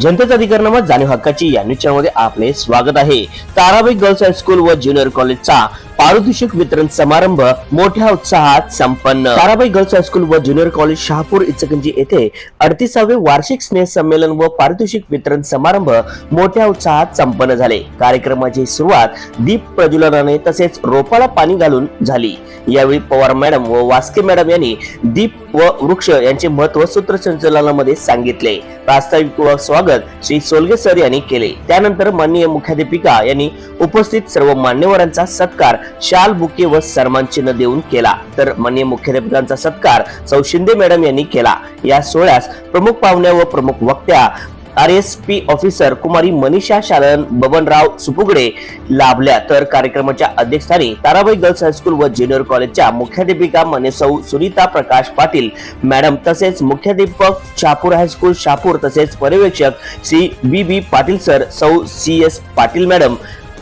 जनतेचा अधिकारनामा जाणीव हक्काची या न्यूजमध्ये आपले स्वागत आहे. ताराबाई गर्ल्स हायस्कूल व ज्युनियर कॉलेजचा पारितोषिक वितरण समारंभ मोठ्या उत्साहात संपन्न. ताराबाई गर्ल्स हायस्कूल व ज्युनियर कॉलेज शहापूर इचकंजी येथे अडतीसावे वार्षिक स्नेह संमेलन व पारितोषिक वितरण समारंभ मोठ्या उत्साहात संपन्न झाले. कार्यक्रमाची सुरुवात दीप प्रज्वलनाने तसेच रोपाला पाणी घालून झाली. यावेळी पवार मॅडम व वास्के मॅडम यांनी दीप व वृक्ष यांचे महत्त्व सूत्रसंचलनामध्ये सांगितले. प्रास्ताविक व स्वागत श्री सोलगे सर यांनी केले. त्यानंतर माननीय मुख्याध्यापिका यांनी उपस्थित सर्व मान्यवरांचा सत्कार शाल बुके व सन्मान चिन्ह देऊन केला. तर माननीय मुख्याध्यापिकांचा सत्कार सौ शिंदे मॅडम यांनी केला. या सोहळ्यास प्रमुख पाहुण्या व प्रमुख वक्त्या आर एस पी ऑफिसर कुमारी मनीषा शालन बबनराव सुपुगडे लाभल्या. तर कार्यक्रमाच्या अध्यक्षस्थानी ताराबाई गर्ल्स हायस्कूल व ज्युनियर कॉलेजच्या मुख्याध्यापिका मनेसौ सुनीता प्रकाश पाटील. मॅडम तसेच मुख्याध्यापक शापूर हायस्कूल शापूर तसेच पर्यवेक्षक Shri B B Patil sir सौ सी एस पाटील मॅडम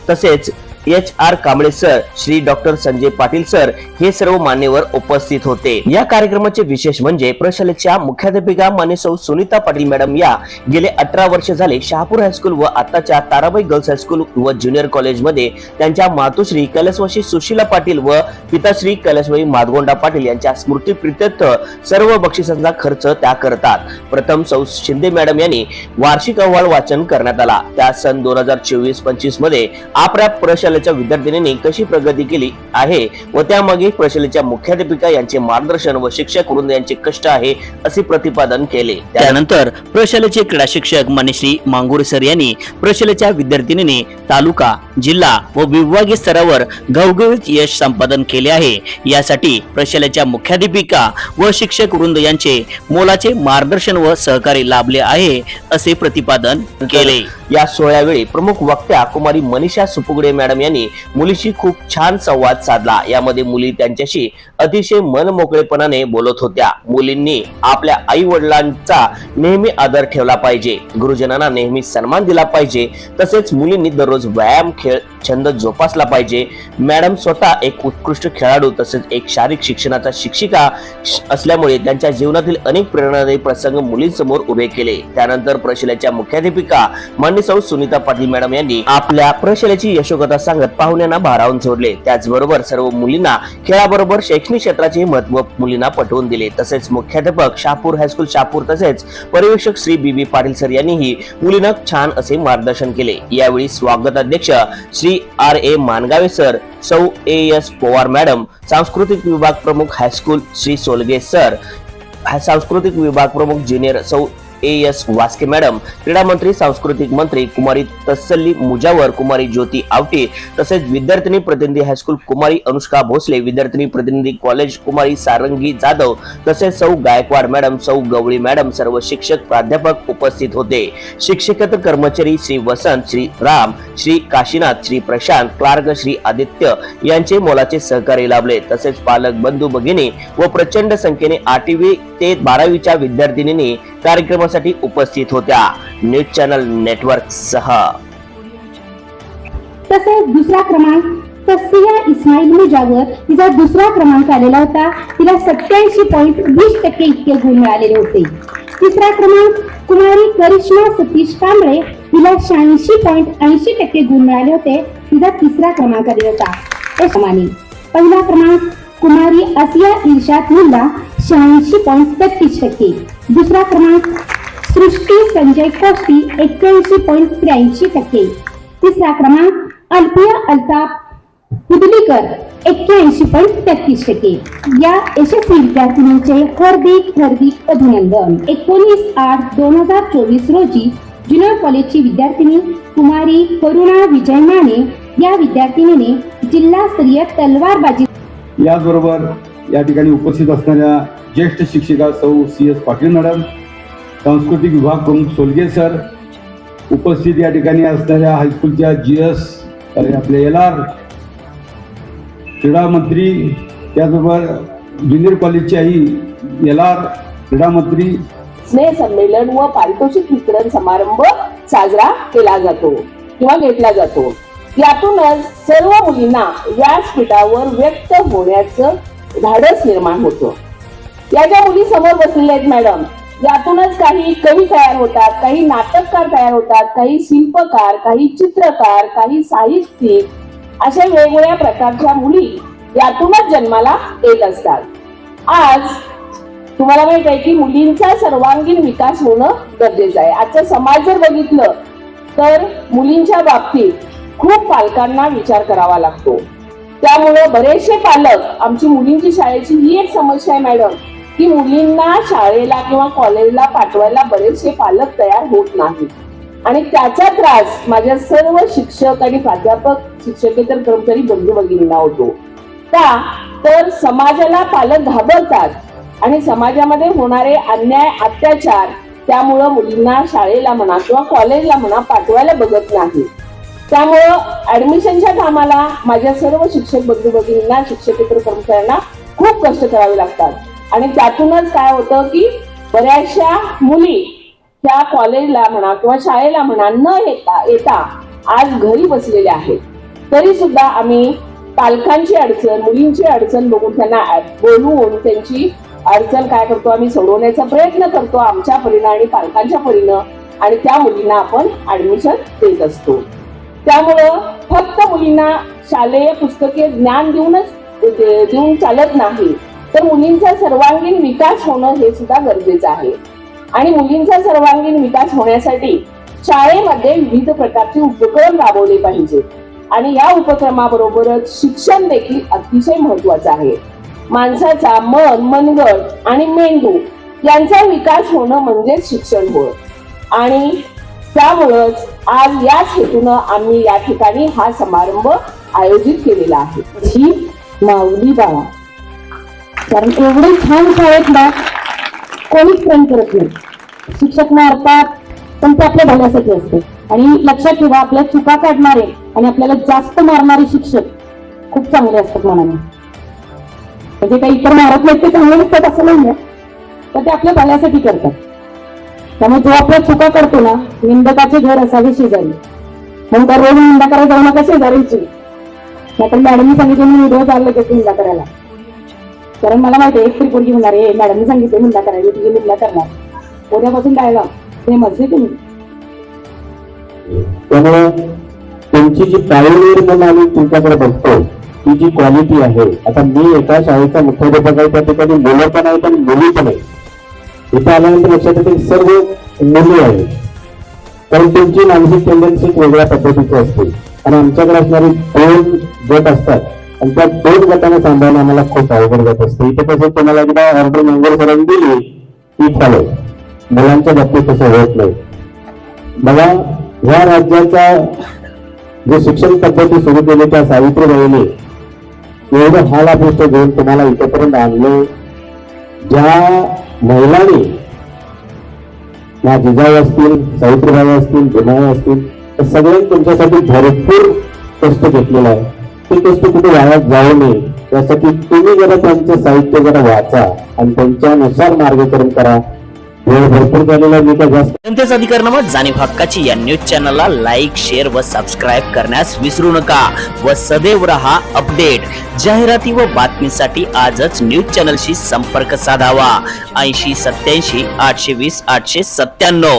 तसेच H R Kamble sir Shri doctor Sanjay Patil sir हे सर्व मान्यवर उपस्थित होते. या कार्यक्रमाचे विशेष म्हणजे प्रशालेच्या मुख्याध्यापिका मानेसौ सुनीता पाटील मॅडम या गेले अठरा वर्ष झाले शहापूर हायस्कूल व आताच्या ताराबाई गर्ल्स हायस्कूल व ज्युनियर कॉलेजमध्ये त्यांच्या मातोश्री कैलासवाशी सुशीला पाटील व पिताश्री कैलासवाई माधगोंडा पाटील यांच्या स्मृती प्रित्यर्थ सर्व बक्षिसांचा खर्च त्या करतात. प्रथम सौ शिंदे मॅडम यांनी वार्षिक अहवाल वाचन करण्यात आला. त्या सन दोन हजार चोवीस पंचवीसमध्ये आपल्या प्रशालेच्या विद्यार्थिनींनी कशी प्रगती केली आहे व त्यामागे प्रशालेच्या मुख्याध्यापिका यांचे मार्गदर्शन व शिक्षक वृंद यांचे कष्ट आहे असे प्रतिपादन केले. त्यानंतर प्रशालेचे क्रीडा शिक्षक मनीश्री मांगुर सर यांनी प्रशालेच्या विद्यार्थिनीने तालुका जिल्हा व विभागीय स्तरावर घवघवीत यश संपादन केले आहे. यासाठी प्रशालेच्या मुख्याध्यापिका व शिक्षक वृंद यांचे मोलाचे मार्गदर्शन व सहकार्य लाभले आहे असे प्रतिपादन केले. या सोहळ्यावेळी प्रमुख वक्त्या कुमारी मनीषा सुपुगडे मॅडम यांनी मुलीशी खूप छान संवाद साधला. यामध्ये मुली त्यांच्याशी अतिशय मनमोकळेपणाने बोलत होत्या. मुलींनी आपल्या आई वडिलांचा नेहमी आदर ठेवला पाहिजे. गुरुजनांना नेहमी सन्मान दिला पाहिजे. तसेच मुलींनी दररोज व्यायाम खेळ छंद जोपासला पाहिजे. मॅडम स्वतः एक उत्कृष्ट खेळाडू तसेच एक शारीरिक शिक्षणाचा शिक्षिका असल्यामुळे त्यांच्या जीवनातील अनेक प्रेरणादायी प्रसंग मुलींसमोर उभे केले. त्यानंतर प्रशालेच्या मुख्याध्यापिका मान्य सौ सुनीता पाटील मॅडम यांनी आपल्या प्रशालेची यशोकथा सांगत पाहुण्यांना भारावून सोडले. त्याचबरोबर सर्व मुलींना खेळाबरोबर शैक्षणिक क्षेत्राचे महत्त्व मुलींना पटवून दिले. तसेच मुख्याध्यापक शापूर हायस्कूल शापूर तसेच पर्यवेक्षक Shri B B Patil sir यांनीही मुलींना छान असे मार्गदर्शन केले. यावेळी स्वागताध्यक्ष Shri R A Mangave sir सौ ए एस पवार मॅडम सांस्कृतिक विभाग प्रमुख हायस्कूल श्री सोलगे सर सांस्कृतिक विभाग प्रमुख ज्युनियर सौ ए एस वास्के मॅडम क्रीडा मंत्री सांस्कृतिक मंत्री कुमारी तसल्ली मुजावर कुमारी ज्योती आवटे तसेच विद्यार्थिनी प्रतिनिधी हायस्कूल कुमारी अनुष्का भोसले विद्यार्थिनी प्रतिनिधी कॉलेज कुमारी सारंगी जाधव तसेच सौ गायकवाड मॅडम सौ गवळी मॅडम सर्व शिक्षक प्राध्यापक उपस्थित होते. शिक्षकेतर कर्मचारी श्री वसंत श्री राम श्री काशीनाथ श्री प्रशांत क्लार्क श्री आदित्य यांचे मोलाचे सहकार्य लाभले. तसेच पालक बंधू भगिनी व प्रचंड संख्येने आठवी ते बारावीच्या विद्यार्थिनींनी कार्यक्रमासाठी उपस्थित होत्या. न्यूज चॅनल नेटवर्क सह. तसेच दुसरा क्रमांक तस्सिया इस्माईल मुजावर तिचा दुसरा क्रमांक आलेला होता. तिला सत्याऐंशी पॉईंट वीस टक्के इतके गुण मिळालेले होते. तिसरा क्रमांक कुमारी करिश्मा सतीश कांबळे तिला शहाऐंशी पॉईंट ऐंशी टक्के गुण मिळाले होते. तिचा तिसरा क्रमांक आलेला होता. त्याप्रमाणे पहिला क्रमांक कुमारी आसिया इर्शाद मुल्ला शहाऐंशी पॉईंट तेहतीस टक्के. दुसरा क्रमांक सृष्टी संजय कोष्टी एक्क्याऐंशी पॉईंट त्र्याऐंशी टक्के. तिसरा क्रमांक अल्पिया अल्ताप कुदलीकर एक्क्याऐंशी पॉईंट तेहतीस टक्के. या यशस्वी विद्यार्थिनींचे हार्दिक हार्दिक अभिनंदन. एकोणीस आठ दोन हजार चोवीस रोजी ज्युनियर कॉलेजची विद्यार्थिनी कुमारी करुणा विजय माने या विद्यार्थिनीने जिल्हास्तरीय तलवारबाजी याचबरोबर या ठिकाणी उपस्थित असणाऱ्या ज्येष्ठ शिक्षिका सौ सी एस पाटील मॅडम सांस्कृतिक विभाग प्रमुख सोलगे सर उपस्थित या ठिकाणी असणाऱ्या हायस्कूलच्या जी एस आपले एल आर क्रीडा मंत्री त्याचबरोबर ज्युनियर कॉलेजच्याही एल आर क्रीडा मंत्री. स्नेह संमेलन व पारितोषिक वितरण समारंभ साजरा केला जातो किंवा घेतला जातो. यातूनच सर्व मुलींना व्यासपीठावर व्यक्त होण्याचं धाडस निर्माण होतं. या ज्या मुली समोर बसलेल्या आहेत मॅडम यातूनच काही कवी तयार होतात काही नाटककार तयार होतात काही शिल्पकार काही चित्रकार काही साहित्यिक अशा वेगवेगळ्या प्रकारच्या मुली यातूनच जन्माला येत असतात. आज तुम्हाला माहीत आहे की मुलींचा सर्वांगीण विकास होणं गरजेचं आहे. आजचा समाज जर बघितलं तर मुलींच्या बाबतीत खूप पालकांना विचार करावा लागतो. त्यामुळे बरेचसे पालक आमची मुलींची शाळेची ही एक समस्या आहे मॅडम. की मुलींना शाळेला किंवा कॉलेजला पाठवायला बरेचसे पालक तयार होत नाहीत. आणि त्याचा त्रास माझ्या सर्व शिक्षक आणि प्राध्यापक शिक्षकेतर कर्मचारी बंधू भगिनींना होतो. का? तर समाजाला पालक घाबरतात आणि समाजामध्ये होणारे अन्याय अत्याचार त्यामुळं मुलींना शाळेला म्हणा किंवा कॉलेजला म्हणा पाठवायला बघत नाही. त्यामुळं ऍडमिशनच्या कामाला माझ्या सर्व शिक्षक बंधू भगिनींना शिक्षकेतर कर्मचाऱ्यांना खूप कष्ट करावे लागतात. आणि त्यातूनच काय होतं की बऱ्याचशा मुली त्या कॉलेजला म्हणा किंवा शाळेला म्हणा न येता येता आज घरी बसलेल्या आहेत. तरी सुद्धा आम्ही पालकांची अडचण मुलींची अडचण बघून त्यांना बोलवून त्यांची अडचण काय करतो आम्ही सोडवण्याचा प्रयत्न करतो आमच्या परीनं आणि पालकांच्या परीनं आणि त्या मुलींना आपण ऍडमिशन देत असतो. त्यामुळं फक्त मुलींना शालेय पुस्तके ज्ञान देऊनच देऊन चालत नाही. तर मुलींचा सर्वांगीण विकास होणं हे सुद्धा गरजेचं आहे. आणि मुलींचा सर्वांगीण विकास होण्यासाठी शाळेमध्ये विविध प्रकारचे उपक्रम राबवले पाहिजेत. आणि या उपक्रमाबरोबरच शिक्षण देखील अतिशय महत्वाचं आहे. माणसाचा मन मनगट आणि मेंदू यांचा विकास होणं म्हणजेच शिक्षण होय. आणि त्यामुळंच आज याच हेतूनं आम्ही या ठिकाणी हा समारंभ आयोजित केलेला आहे. ही माऊली बाळा. कारण एवढे छान शाळेत ना कोणीच प्रेम करत नाही. शिक्षक मारतात पण ते आपल्या भल्यासाठी असते. आणि लक्षात ठेवा आपल्या चुका काढणारे आणि आपल्याला जास्त मारणारे शिक्षक खूप चांगले असतात मनाने. म्हणजे काही इतर मारत नाहीत ते चांगले नसतात असं नाही तर ते आपल्या भल्यासाठी करतात. त्यामुळे जो आपल्या चुका करतो ना निंदकाचे घर असावे शेजारी. म्हणून त्या रोज निंदा करायला जाऊ नका शेजारीची. नाहीतर मॅडमनी सांगितलं मी उद्या चाललं लगेच निंदा करायला. कारण मला माहिती आहे एक तरी पोरगी म्हणणार आहे. मॅडमनी सांगितलं निंदा करायला तुझी निंदा करणार. उद्यापासून टाळला हे मजले तुम्ही. त्यामुळे तुमची जी प्रायोरिटी म्हणून आम्ही तुमच्याकडे बघतो ती जी क्वालिटी आहे आता मी एका शाळेचा मुख्याध्यापक आहे त्या ठिकाणी मुलं पण आहेत आणि मुली पण आहेत. इथे आल्यानंतर लक्षात येते सर्व मुली आहेत. कारण त्यांची मानसिक टेंडन्सी वेगळ्या पद्धतीची असते. आणि आमच्याकडे असणारे दोन गट असतात. आणि त्या दोन गटाने सांभाळणं आम्हाला खूप अवघड जात असते. इथे कसं तुम्हाला एकदा ऑर्डर मंगळ सरांनी दिली की चालेल. मुलांच्या बाबतीत तसं होत नाही. मला या राज्याचा जे शिक्षण पद्धती सुरू केली त्या सावित्रीबाईने एवढं हाल घेऊन तुम्हाला इथेपर्यंत आणले. ज्या महिलांनी या जिजाऊ असतील सावित्रीबाई असतील जिनाई असतील तर सगळ्यांनी तुमच्यासाठी भरपूर कष्ट घेतलेला आहे. ती कष्ट कुठे वाया जाऊ नये. यासाठी तुम्ही जरा त्यांचं साहित्य जरा वाचा आणि त्यांच्यानुसार मार्गक्रम करा. जनतेचा अधिकारनामा जाणीव हक्काची या न्यूज चॅनलला लाईक शेअर व सबस्क्राईब करण्यास विसरू नका व सदैव रहा अपडेट. जाहिराती व बातमीसाठी आजच न्यूज चॅनलशी संपर्क साधावा. ऐंशी सत्याऐंशी आठशे वीस आठशे सत्त्याण्णव.